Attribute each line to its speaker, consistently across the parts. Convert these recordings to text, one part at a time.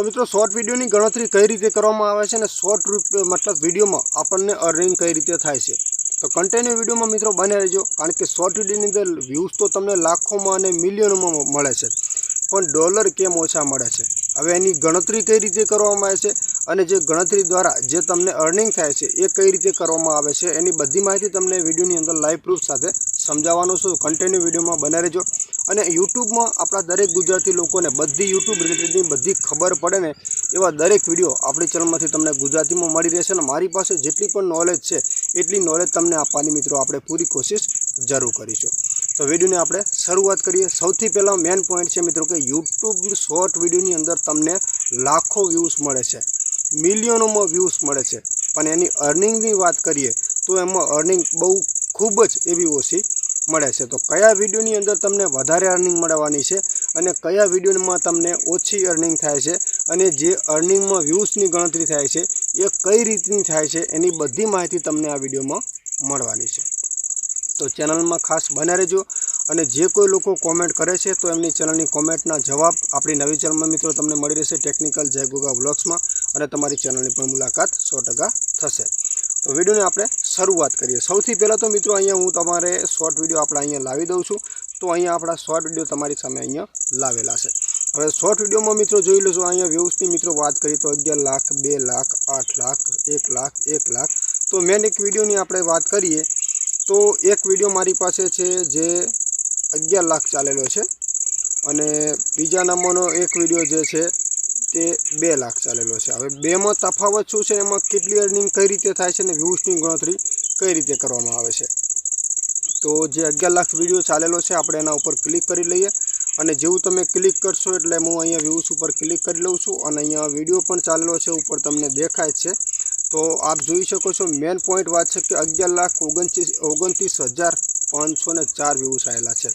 Speaker 1: તો મિત્રો શોર્ટ વિડીયોની ગણતરી કઈ રીતે કરવામાં આવે છે અને શોર્ટ મતલબ વિડીયોમાં આપણને અર્નિંગ કઈ રીતે થાય છે? તો કન્ટેન્યુ વિડીયોમાં મિત્રો બને રહેજો, કારણ કે શોર્ટ વિડીયોની અંદર વ્યૂઝ તો તમને લાખોમાં અને મિલિયનોમાં મળે છે. પણ ડોલર કેમ ઓછા મળે છે? હવે એની ગણતરી કઈ રીતે કરવામાં આવે છે અને જે ગણતરી દ્વારા જે તમને અર્નિંગ થાય છે એ કઈ રીતે કરવામાં આવે છે એની બધી માહિતી તમને વિડીયોની અંદર લાઈવ પ્રૂફ સાથે સમજાવવાનો છું. કન્ટેન્યુ વિડીયોમાં બને રહેજો. અને યુટ્યુબમાં આપણા દરેક ગુજરાતી લોકોને બધી યુટ્યુબ રિલેટેડની બધી ખબર પડે ને એવા દરેક વીડિયો આપણી ચેનલમાંથી તમને ગુજરાતીમાં મળી રહેશે અને મારી પાસે જેટલી પણ નોલેજ છે, એટલી નોલેજ તમને આપવાની મિત્રો આપણે પૂરી કોશિશ જરૂર કરીશું. તો વિડીયોને આપણે શરૂઆત કરીએ. સૌથી પહેલાં મેઇન પોઈન્ટ છે મિત્રો કે યુટ્યુબ શોર્ટ વિડીયોની અંદર તમને લાખો વ્યૂઝ મળે છે, મિલિયનોમાં વ્યૂઝ મળે છે. પણ એની અર્નિંગની વાત કરીએ તો એમાં અર્નિંગ બહુ ખૂબ જ એવી ઓછી મળે છે. તો કયા વિડીયોની અંદર તમને વધારે અર્નિંગ મળવાની છે અને કયા વિડીયોમાં તમને ઓછી અર્નિંગ થાય છે અને જે અર્નિંગમાં વ્યૂઝની ગણતરી થાય છે, એ કઈ રીતની થાય છે, એની બધી માહિતી તમને આ વિડીયોમાં મળવાની છે. તો ચેનલમાં ખાસ બને રહેજો અને જે કોઈ લોકો કોમેન્ટ કરે છે, તો એમની ચેનલની કોમેન્ટના જવાબ આપણી નવી ચેનલમાં મિત્રો તમને મળી રહેશે ટેકનિકલ જય ગોગા વ્લોગ્સમાં અને તમારી ચેનલની પણ મુલાકાત સો થશે. તો વિડીયોની આપણે શરૂઆત કરીએ. સૌથી પહેલાં તો મિત્રો અહીંયા હું તમારે શોર્ટ વીડિયો આપણે અહીંયા લાવી દઉં છું. તો અહીંયા આપણા શોર્ટ વીડિયો તમારી સામે અહીંયા લાવેલા છે. હવે શોર્ટ વિડીયોમાં મિત્રો જોઈ લેશો, અહીંયા વ્યૂઝની મિત્રો વાત કરીએ તો અગિયાર લાખ, બે લાખ, આઠ લાખ, એક લાખ એક લાખ. તો મેન એક વિડીયોની આપણે વાત કરીએ, તો એક વીડિયો મારી પાસે છે જે અગિયાર લાખ ચાલેલો છે. અને બીજા નંબરનો એક વીડિયો જે છે તે બે લાખ ચાલેલો છે. હવે બેમાં તફાવત શું છે એમાં કેટલી અર્નિંગ કઈ રીતે થાય છે અને વ્યૂઝની ગણતરી કઈ રીતે કરવામાં આવે છે? તો જે અગિયાર લાખ વીડિયો ચાલેલો છે, આપણે એના ઉપર ક્લિક કરી લઈએ. અને જેવું તમે ક્લિક કરશો એટલે હું અહીંયા વ્યૂઝ ઉપર ક્લિક કરી લઉં છું અને અહીંયા વીડિયો પણ ચાલેલો છે, ઉપર તમને દેખાય છે. તો આપ જોઈ શકો છો મેન પોઈન્ટ વાત છે કે અગિયાર લાખ ઓગણત્રીસ ઓગણત્રીસ હજાર પાંચસો ને ચાર વ્યૂઝ આવેલા છે.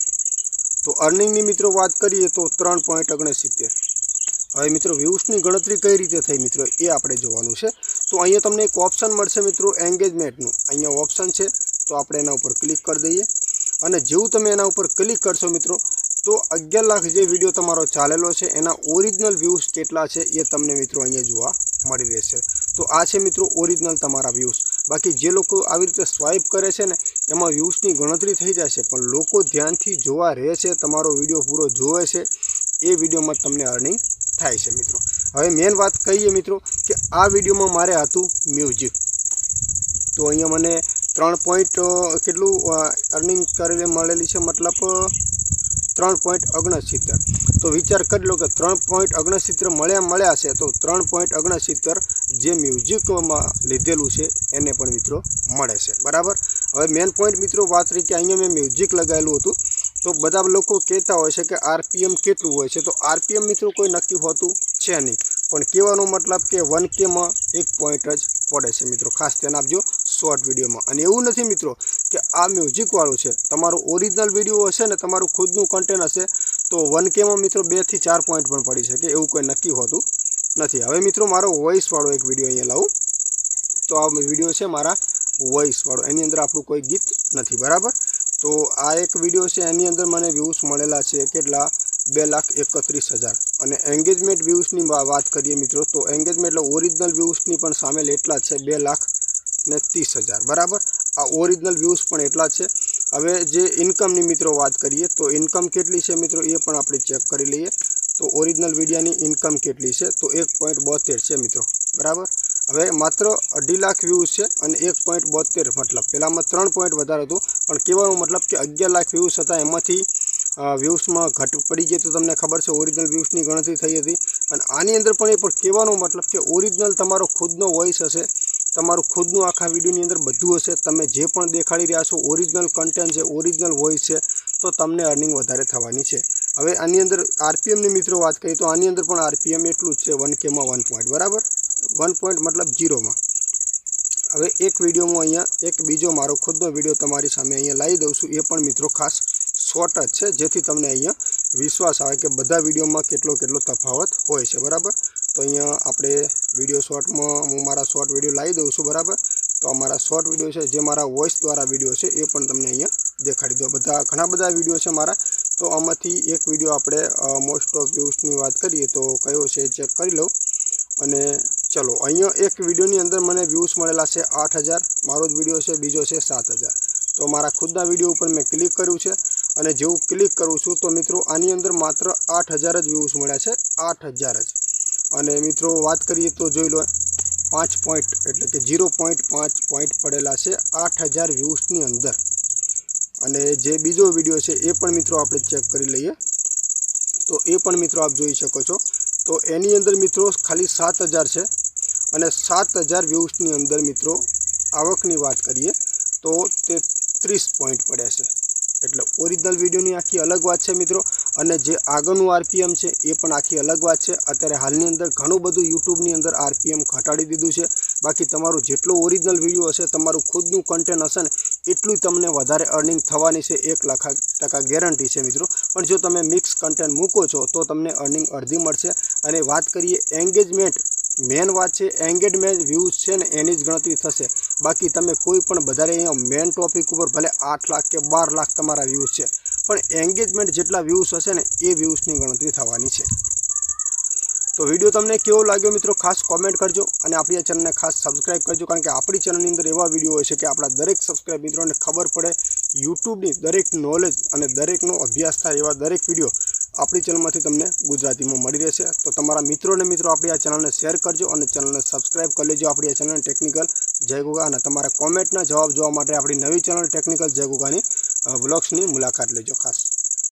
Speaker 1: તો અર્નિંગની મિત્રો વાત કરીએ તો ત્રણ પોઈન્ટ ઓગણસિત્તેર. હવે મિત્રો વ્યૂઝની ગણતરી કઈ રીતે થઈ મિત્રો એ આપણે જોવાનું છે. તો અહીંયા તમને એક ઓપ્શન મળશે મિત્રો એન્ગેજમેન્ટનું અહીંયા ઓપ્શન છે, તો આપણે એના ઉપર ક્લિક કરી દઈએ. અને જેવું તમે એના ઉપર ક્લિક કરશો મિત્રો, તો અગિયાર લાખ જે વીડિયો તમારો ચાલેલો છે, એના ઓરિજિનલ વ્યૂઝ કેટલા છે એ તમને મિત્રો અહીંયા જોવા મળી રહેશે. તો આ છે મિત્રો ઓરિજિનલ તમારા વ્યૂઝ બાકી જે લોકો આવી રીતે સ્વાઇપ કરે છે ને, એમાં વ્યૂઝની ગણતરી થઈ જશે, પણ લોકો ધ્યાનથી જોવા રહે છે, તમારો વીડિયો પૂરો જોવે છે, એ વિડીયોમાં તમને અર્નિંગ થાય છે, મિત્રો. હવે મેન વાત કહીએ, મિત્રો, કે આ વિડીયોમાં મારે હતું મ્યુઝિક તો અહીંયા મને ત્રણ પોઈન્ટ કેટલું અર્નિંગ કરેલી મળેલી છે, મતલબ ત્રણ પોઈન્ટ ઓગણસિત્તેર તો વિચાર કરી લો કે ત્રણ પોઈન્ટ ઓગણસિત્તેર મળ્યા મળ્યા છે, તો ત્રણ પોઈન્ટ ઓગણસિત્તેર જે મ્યુઝિકમાં લીધેલું છે, એને પણ મિત્રો મળે છે. બરાબર? હવે મેન પોઈન્ટ મિત્રો, વાત રહી કે અહીંયા મેં મ્યુઝિક લગાવેલું હતું. તો બધા લોકો કહેતા હોય છે કે આરપીએમ કેટલું હોય છે. તો આરપીએમ મિત્રો કોઈ નક્કી હોતું છે નહીં. પણ કહેવાનો મતલબ કે વન કેમાં એક પોઈન્ટ જ પડે છે મિત્રો. ખાસ ધ્યાન આપજો શોર્ટ વિડીયોમાં અને એવું નથી મિત્રો કે આ મ્યુઝિકવાળું છે. તમારું ઓરિજિનલ વીડિયો હશે ને તમારું ખુદનું કન્ટેન્ટ હશે, તો વન કેમાં મિત્રો બેથી ચાર પોઈન્ટ પણ પડી શકે. એવું કોઈ નક્કી હોતું નથી. હવે મિત્રો મારો વોઇસવાળો એક વીડિયો અહીંયા લાવું. તો આ વીડિયો છે મારા વોઇસવાળો એની અંદર આપણું કોઈ ગીત નથી. બરાબર? તો આ એક વીડિયો છે, એની અંદર મને વ્યૂઝ મળેલા છે કેટલા? બે લાખ એકત્રીસ હજાર. અને એન્ગેજમેન્ટ વ્યૂઝની વાત કરીએ મિત્રો, તો એન્ગેજમેન્ટ એટલે ઓરિજિનલ વ્યૂઝની પણ સામેલ એટલા છે બે લાખ ને ત્રીસ હજાર. બરાબર? આ ઓરિજિનલ વ્યૂઝ પણ એટલા છે. હવે જે ઇન્કમની મિત્રો વાત કરીએ, તો ઇન્કમ કેટલી છે મિત્રો? એ પણ આપણે ચેક કરી લઈએ. તો ઓરિજિનલ વિડીયાની ઇન્કમ કેટલી છે? તો એક પોઈન્ટ બોતેર છે મિત્રો. બરાબર? હવે માત્ર અઢી લાખ વ્યૂઝ છે અને એક પોઈન્ટ બોતેર, મતલબ પહેલાંમાં ત્રણ પોઈન્ટ વધારે હતું. પણ કહેવાનો મતલબ કે અગિયાર લાખ વ્યૂઝ હતા, એમાંથી વ્યૂઝમાં ઘટ પડી જાય તો તમને ખબર છે ઓરિજિનલ વ્યૂઝની ગણતરી થઈ હતી. અને આની અંદર પણ એ પણ કહેવાનો મતલબ કે ઓરિજિનલ તમારો ખુદનો વોઇસ હશે, તમારું ખુદનું આખા વિડીયોની અંદર બધું હશે. તમે જે પણ દેખાડી રહ્યા છો ઓરિજિનલ કન્ટેન્ટ છે ઓરિજિનલ વોઇસ છે, તો તમને અર્નિંગ વધારે થવાની છે. હવે આની અંદર આરપીએમની મિત્રો વાત કરીએ તો આની અંદર પણ આરપીએમ એટલું જ છે વન કેમાં વન પોઈન્ટ બરાબર? વન પોઈન્ટ મતલબ જીરોમાં હવે એક વિડીયોમાં અહીંયા, એક બીજો મારો ખુદનો વીડિયો તમારી સામે અહીંયા લાવી દઉં છું. એ પણ મિત્રો ખાસ શોર્ટ જ છે, જેથી તમને અહીંયા વિશ્વાસ આવે કે બધા વિડીયોમાં કેટલો કેટલો તફાવત હોય છે, બરાબર? તો અહીંયા આપણે વીડિયો શોર્ટમાં હું મારા શોર્ટ વીડિયો લાવી દઉં છું, બરાબર? તો અમારા શોર્ટ વીડિયો છે, જે મારા વોઇસ દ્વારા વીડિયો છે, એ પણ તમને અહીંયા દેખાડી દો બધા, ઘણા બધા વીડિયો છે મારા. તો આમાંથી એક વીડિયો આપણે મોસ્ટ ઓફ વ્યૂઝની વાત કરીએ તો કયો છે ચેક કરી લઉં. અને ચલો, અહીંયા એક વિડીયોની અંદર મને વ્યૂઝ મળેલા છે આઠ મારો જ વીડિયો છે, બીજો છે સાત તો મારા ખુદના વીડિયો ઉપર મેં ક્લિક કર્યું છે અને જેવું ક્લિક કરું છું તો મિત્રો આની અંદર માત્ર આઠ હજાર જ વ્યૂઝ મળ્યા છે, આઠ હજાર જ. અને મિત્રો વાત કરીએ તો જોઈ લો, પાંચ પોઈન્ટ એટલે કે ઝીરો પોઈન્ટ પાંચ પોઈન્ટ પડેલા છે આઠ હજાર વ્યૂઝની અંદર. અને જે બીજો વીડિયો છે એ પણ મિત્રો આપણે ચેક કરી લઈએ. તો એ પણ મિત્રો આપ જોઈ શકો છો. તો એની અંદર મિત્રો ખાલી સાત હજાર છે. અને સાત હજાર વ્યૂઝની અંદર મિત્રો આવકની વાત કરીએ, તો તે ત્રીસ પોઈન્ટ પડ્યા છે. એટલે ઓરિજિનલ વિડીયોની આખી અલગ વાત છે મિત્રો, અને જે આગળનું આરપીએમ છે એ પણ આખી અલગ વાત છે. અત્યારે હાલની અંદર ઘણું બધું યુટ્યુબની અંદર આરપીએમ ઘટાડી દીધું છે. બાકી તમારું જેટલો ઓરિજિનલ વીડિયો હશે, તમારું ખુદનું કન્ટેન્ટ હશે ને, એટલું તમને વધારે અર્નિંગ થવાની છે, એક લાખ ટકા ગેરંટી છે મિત્રો. પણ જો તમે મિક્સ કન્ટેન્ટ મૂકો છો, તો તમને અર્નિંગ અડધી મળશે. અને વાત કરીએ એન્ગેજમેન્ટ મેન વાત છે એન્ગેજમેન્ટ વ્યૂઝ છે ને એની જ ગણતરી થશે. બાકી તમે કોઈ પણ વધારે અહીંયા મેન ટોપિક ઉપર ભલે આઠ લાખ કે બાર લાખ તમારા વ્યૂઝ છે, પણ એન્ગેજમેન્ટ જેટલા વ્યૂઝ હશે ને એ વ્યૂઝની ગણતરી થવાની છે. તો વીડિયો તમને કેવો લાગ્યો મિત્રો? ખાસ કોમેન્ટ કરજો અને આપણી આ ચેનલને ખાસ સબસ્ક્રાઇબ કરજો, કારણ કે આપણી ચેનલની અંદર એવા વીડિયો હોય છે કે આપણા દરેક સબસ્ક્રાઇબ મિત્રોને ખબર પડે યુટ્યુબની દરેક નોલેજ અને દરેકનો અભ્યાસ થાય એવા દરેક વીડિયો આપણી ચેનલમાંથી તમને ગુજરાતીમાં મળી રહેશે. તો તમારા મિત્રોને મિત્રો આપણી આ ચેનલને શેર કરજો અને ચેનલને સબસ્ક્રાઇબ કરી લેજો. આપણી આ ચેનલ ટેકનિકલ જયગુગા અને તમારા કોમેન્ટના જવાબ જોવા માટે આપણી નવી ચેનલ ટેકનિકલ જયગુગાની બ્લોગ્સની મુલાકાત લેજો ખાસ.